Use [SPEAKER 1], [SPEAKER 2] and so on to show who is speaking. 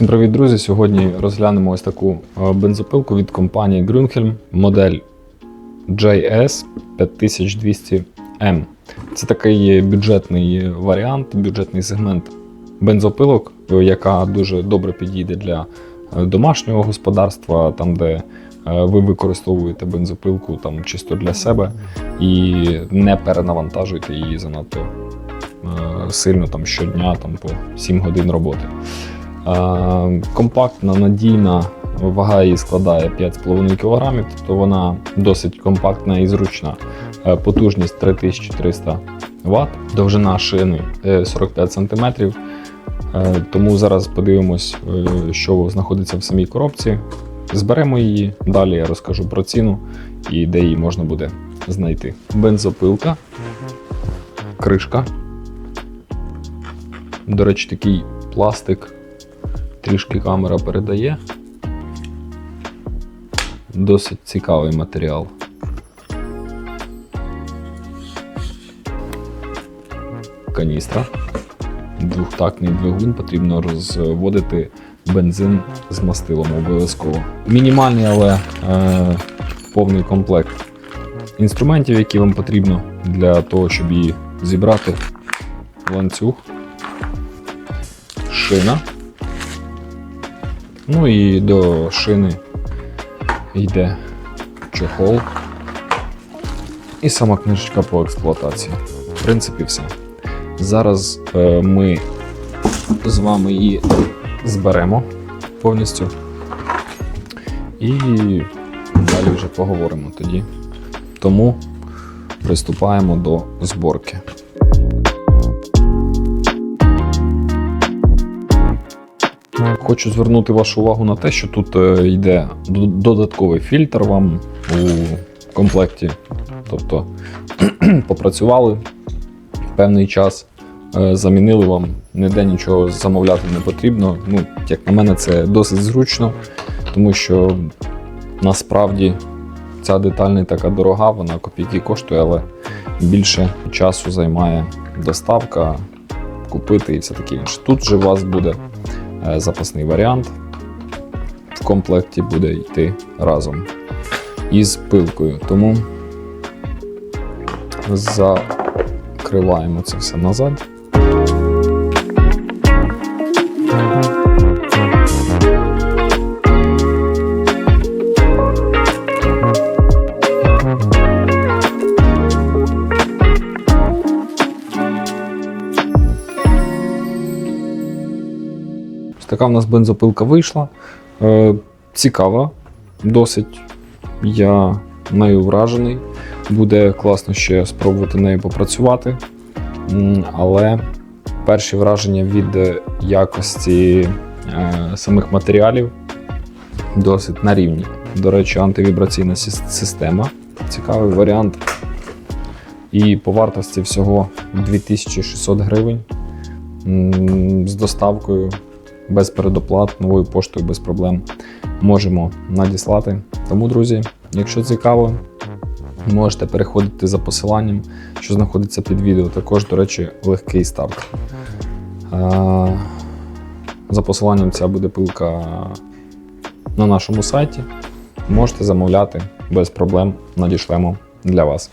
[SPEAKER 1] Всім привіт, друзі! Сьогодні розглянемо ось таку е, бензопилку від компанії Grünhelm, модель JS 5200M. Це такий бюджетний варіант, бюджетний сегмент бензопилок, е, яка дуже добре підійде для е, домашнього господарства, там, де ви використовуєте бензопилку там, чисто для себе і не перенавантажуєте її занадто сильно там, щодня там, по 7 годин роботи. Е, Компактна, надійна, вага її складає 5,5 кг, тобто вона досить компактна і зручна. Е, Потужність 3300 Вт, довжина шини е, 45 см. Е, Тому зараз подивимось, що знаходиться в самій коробці. Зберемо її, далі я розкажу про ціну і де її можна буде знайти. Бензопилка, кришка. До речі, такий пластик трішки камера передає. Досить цікавий матеріал. Каністра. Двохтактний двигун потрібно розводити бензин з мастилом обов'язково. Мінімальний, але е, повний комплект інструментів, які вам потрібно для того, щоб її зібрати. Ланцюг, шина. Ну і до шини йде чохол. І сама книжечка по експлуатації. В принципі, все. Зараз е, ми з вами її зберемо повністю. І далі вже поговоримо тоді. Тому приступаємо до зборки. Хочу звернути вашу увагу на те, що тут е, йде додатковий фільтр вам у комплекті. Тобто попрацювали певний час, е, замінили вам, ніде нічого замовляти не потрібно. Ну, як на мене, це досить зручно, тому що насправді ця деталь не така дорога, вона копійки коштує, але більше часу займає доставка, купити і все таке інше. Тут же у вас буде запасний варіант. В комплекті буде йти разом із пилкою. Тому закриваємо це все назад. Така в нас бензопилка вийшла. Е, цікава, досить. Я нею вражений. Буде класно ще спробувати нею попрацювати. Але перші враження від якості е, самих матеріалів досить на рівні. До речі, антивібраційна система. Цікавий варіант. І по вартості всього 2600 гривень. З доставкою без передоплат, новою поштою без проблем можемо надіслати. Тому, друзі, якщо цікаво, можете переходити за посиланням, що знаходиться під відео. Також, до речі, легкий старт. За посиланням ця буде пилка на нашому сайті. Можете замовляти без проблем, надішлемо для вас.